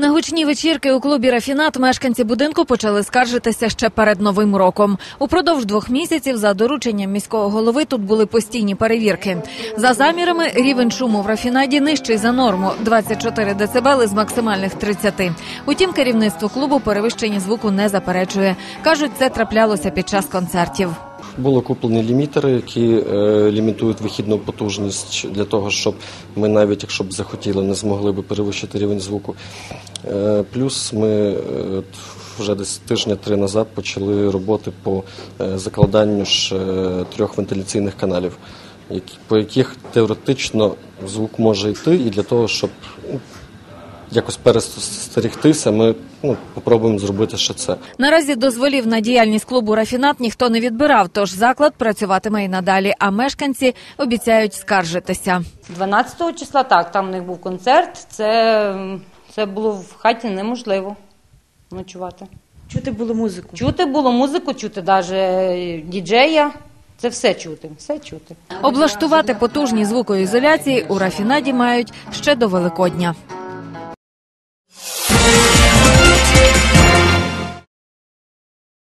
На гучні вечірки у клубі Рафінат мешканці будинку почали скаржитися ще перед новим роком. Упродовж двох місяців за дорученням міського голови тут були постійні перевірки. За замірами рівень шуму в рафінаді нижчий за норму 24 децибели з максимальних 30. Утім, керівництво клубу перевищення звуку не заперечує. кажуть, це траплялося під час концертів. Було куплені лімітери, які е, лімітують вихідну потужність для того, щоб ми навіть якщо б захотіли, не змогли би перевищити рівень звуку. Е, плюс ми е, вже десь тижня три назад почали роботи по закладанню ж трьох вентиляційних каналів, по яких теоретично звук може йти, і для того, щоб ну, якось перестерегтися, ми ну, попробуємо зробити ще це. Наразі дозволів на діяльність клубу Рафінат ніхто не відбирав, тож заклад працюватиме і надалі. А мешканці обіцяють скаржитися. 12 числа так, там у них був концерт. Це, це було в хаті неможливо ночувати. Чути було музику. Чути було музику, чути навіть діджея. Це все чути, все чути. Облаштувати потужні звукоізоляції у Рафінаді мають ще до Великодня.